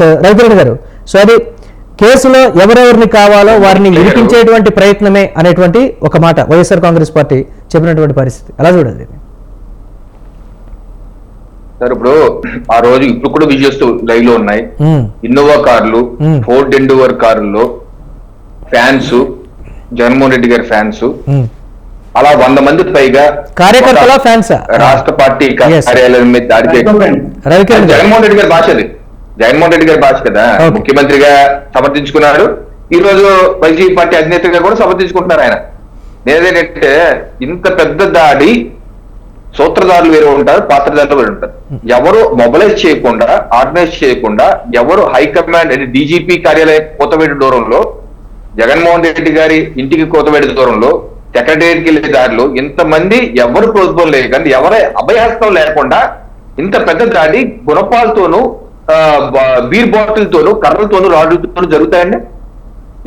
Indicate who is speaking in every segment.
Speaker 1: So గారు so అది కేసులో ఎవరెవరిని కావాలో వారిని ఇరికించేటువంటి ప్రయత్నమే అనేటువంటి ఒక మాట వైఎస్ఆర్ కాంగ్రెస్ పార్టీ చెప్పినటువంటి పరిస్థితి అలా చూడాలి.
Speaker 2: సార్ ఇప్పుడు ఆ రోజు ఇప్పుడు కూడా విజువల్స్ లైవ్లో ఉన్నాయి ఇన్నోవా కార్లు. ఫోర్డ్ ఎండోవర్ కార్లలో ఫ్యాన్స్ జగన్మోహన్ రెడ్డి గారి ఫ్యాన్స్. అలా వంద మంది పైగా
Speaker 1: కార్యకర్తల ఫ్యాన్సా?
Speaker 2: రాష్ట్ర పార్టీ. కార్యాలయం మీద దాడి జగన్మోహన్ రెడ్డి గారి భాష అది జగన్మోహన్ రెడ్డి గారి భాష కదా. ముఖ్యమంత్రిగా సమర్థించుకున్నాడు ఈ రోజు వైసీపీ పార్టీ అధినేతగా కూడా సమర్థించుకుంటున్నారు ఆయన. నేనేంటంటే ఇంత పెద్ద దాడి సూత్రధారులు వేరే ఉంటారు పాత్రధారులు వేరే ఉంటారు. ఎవరు మొబలైజ్ చేయకుండా ఆర్గనైజ్ చేయకుండా ఎవరు హైకమాండ్ అంటే డీజీపీ కార్యాలయం కోతవేడి దూరంలో జగన్మోహన్ రెడ్డి గారి ఇంటికి కోతవేడి దూరంలో సెక్రటేరియట్కి వెళ్ళే దారిలో ఇంతమంది ఎవరు ప్రోత్సాహం లేకుండా ఎవరే అభయహస్తం లేకుండా ఇంత పెద్ద దాడి గుణపాలతోనూ బీర్ బాటిల్తోనూ కర్రలతోనూ రాడ్లతోనూ జరుగుతాయండి.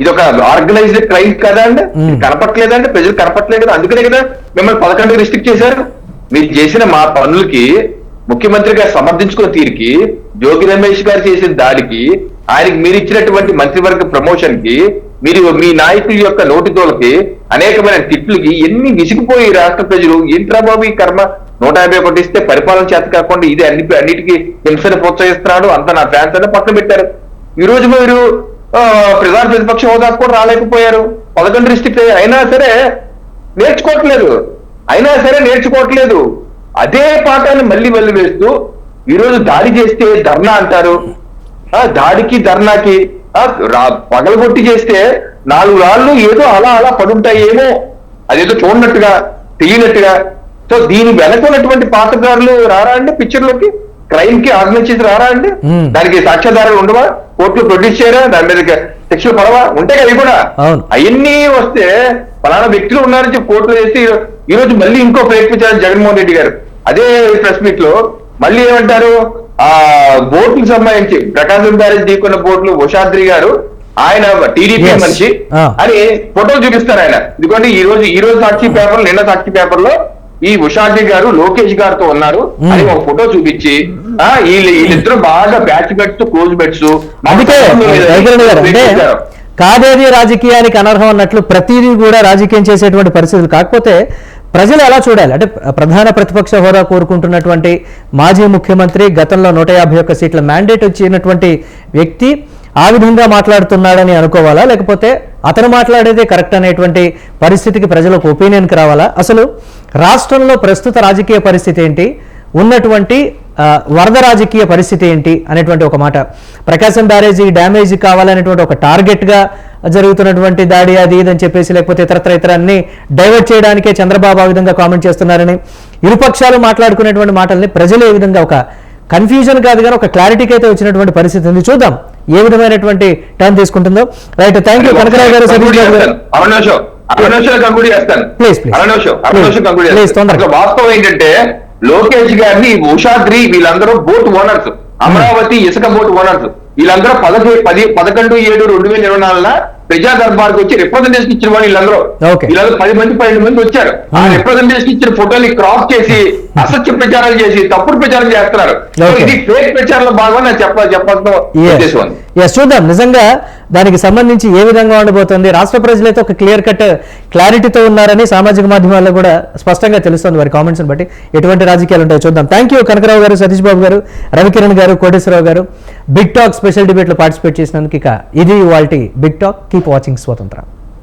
Speaker 2: ఇది ఒక ఆర్గనైజ్డ్ క్రైమ్ కదా అండి. కనపట్లేదంటే ప్రజలు కనపట్లేదు కదా. అందుకనే కదా మిమ్మల్ని పదకొండు రిస్ట్రిక్ట్ చేశారు. మీరు చేసిన మా పనులకి ముఖ్యమంత్రి గారు సమర్థించుకున్న తీరుకి జోగి రమేష్ గారు చేసిన దాడికి ఆయనకి మీరు ఇచ్చినటువంటి మంత్రివర్గ ప్రమోషన్కి మీరు మీ నాయకుల యొక్క నోటితోలకి అనేకమైన తిట్లకి ఎన్ని విసిగిపోయి రాష్ట్ర ప్రజలు ఏంట్రా బాబు ఈ కర్మ? నూట యాభై ఒకటి ఇస్తే పరిపాలన చేత కాకుండా ఇది అన్ని అన్నిటికీ హింసను ప్రోత్సహిస్తున్నాడు అంత నా ఫ్యాన్స్ అని పక్కన పెట్టారు. ఈ రోజు మీరు ప్రధాన ప్రతిపక్ష హోదాకు కూడా రాలేకపోయారు. పదకొండు డిస్ట్రిక్ట్ అయినా సరే నేర్చుకోవట్లేదు. అయినా సరే నేర్చుకోవట్లేదు. అదే పాఠాన్ని మళ్ళీ మళ్ళీ వేస్తూ ఈ రోజు దాడి చేస్తే ధర్నా అంటారు. ఆ దాడికి ధర్నాకి ఆ, పగలగొట్టి చేస్తే నాలుగు రాళ్ళు ఏదో అలా అలా పడుంటాయేమో. అదేదో చూడనట్టుగా తెలియనట్టుగా సో దీని వెనక ఉన్నటువంటి పాత్రదారులు రారా అండి పిక్చర్లోకి? క్రైమ్కి ఆర్గనైజ్ చేసి రారా అండి. దానికి సాక్ష్యాధారాలు ఉండవా? కోర్టులో ప్రొడ్యూస్ చేయరా? దాని మీద శిక్షలు పడవా? ఉంటాయి కదా అవి కూడా.
Speaker 1: అవును.
Speaker 2: అవన్నీ వస్తే ఫలానా వ్యక్తులు ఉన్నారని చెప్పి కోర్టులో చేసి ఈ రోజు మళ్ళీ ఇంకో ప్రయత్నించారు జగన్మోహన్ రెడ్డి గారు. అదే ప్రెస్ మీట్లో మళ్ళీ ఏమంటారు? ఆ బోట్లకు సంబంధించి ప్రకాశం బ్యారేజ్ ఢీకొన్న బోట్లు ఉషాద్రి గారు ఆయన టీడీపీ. మనిషి. అని ఫోటోలు చూపిస్తారు ఆయన. ఎందుకంటే ఈ రోజు ఈ రోజు సాక్షి పేపర్ నిన్న సాక్షి పేపర్లో ఈ ఉషాద్రి గారు లోకేష్ గారితో ఉన్నారు. అని ఒక ఫోటో చూపించి వీళ్ళు వీళ్ళిద్దరు బాగా బ్యాచ్ బెట్స్ క్లోజ్ బెట్స్
Speaker 1: అందుకే కాదేది రాజకీయానికి అనర్హం అన్నట్లు ప్రతిదీ కూడా రాజకీయం చేసేటువంటి పరిస్థితులు. కాకపోతే ప్రజలు ఎలా చూడాలి? అంటే ప్రధాన ప్రతిపక్ష హోదా కోరుకుంటున్నటువంటి మాజీ ముఖ్యమంత్రి గతంలో నూట యాభై ఒక్క సీట్ల మ్యాండేట్ వచ్చినటువంటి వ్యక్తి ఆ విధంగా మాట్లాడుతున్నాడని అనుకోవాలా? లేకపోతే అతను మాట్లాడేదే కరెక్ట్ అనేటువంటి పరిస్థితికి ప్రజలకు ఒపీనియన్కి రావాలా? అసలు రాష్ట్రంలో ప్రస్తుత రాజకీయ పరిస్థితి ఏంటి? ఉన్నటువంటి వరద రాజకీయ పరిస్థితి ఏంటి? అనేటువంటి ఒక మాట. ప్రకాశం బ్యారేజీ డ్యామేజ్ కావాలనేటువంటి ఒక టార్గెట్గా జరుగుతున్నటువంటి దాడి అది ఇది అని చెప్పేసి లేకపోతే ఇతరత్ర ఇతర అన్ని డైవర్ట్ చేయడానికే చంద్రబాబు ఆ విధంగా కామెంట్ చేస్తున్నారని ఇరుపక్షాలు మాట్లాడుకునేటువంటి మాటల్ని ప్రజలు ఏ విధంగా ఒక కన్ఫ్యూజన్ కాదు కానీ ఒక క్లారిటీకి అయితే వచ్చినటువంటి పరిస్థితి ఉంది. చూద్దాం ఏ విధమైనటువంటి టర్న్ తీసుకుంటుందో. రైట్ థ్యాంక్ యూ కనకరావు గారు సతీష్ గారు.
Speaker 2: వాస్తవం ఏంటంటే లోకేష్ గారిని ఉషాద్రి వీళ్ళందరూ బోట్ ఓనర్స్. అమరావతి ఇసుక బోట్ ఓనర్స్. వీళ్ళందరూ పదకొ పది పదకొండు ఏడు రెండు వేల ఇరవై నాలుగున ప్రజా దర్బార్ వచ్చి రిప్రజెంటేషన్ ఇచ్చిన వాళ్ళు వీళ్ళందరూ. వీళ్ళందరూ పది మంది పన్నెండు మంది వచ్చారు. ఆ
Speaker 1: Hmm.
Speaker 2: రిప్రజెంటేషన్ ఇచ్చిన ఫోటోని క్రాప్ చేసి అసత్య ప్రచారాలు చేసి తప్పుడు ప్రచారం చేస్తున్నారు. ఇది ఫేక్ ప్రచారంలో భాగంగా నేను చెప్ప చెప్పాల్సిన
Speaker 1: చూద్దాం. నిజంగా దానికి సంబంధించి ఏ విధంగా ఉండబోతోంది? రాష్ట్ర ప్రజలైతే ఒక క్లియర్ కట్ క్లారిటీతో ఉన్నారని సామాజిక మాధ్యమాల్లో కూడా స్పష్టంగా తెలుస్తుంది. వారి కామెంట్స్ని బట్టి ఎటువంటి రాజకీయాలు ఉంటాయో చూద్దాం. థ్యాంక్ యూ కనకరావు గారు సతీష్ బాబు గారు Ravikiran garu Koteswararao garu. Big talk special డిబేట్లో పార్టిసిపేట్ చేసినందుకు ఇక ఇది వాళ్ళ బిగ్ టాక్ కీప్ వాచింగ్ స్వతంత్రం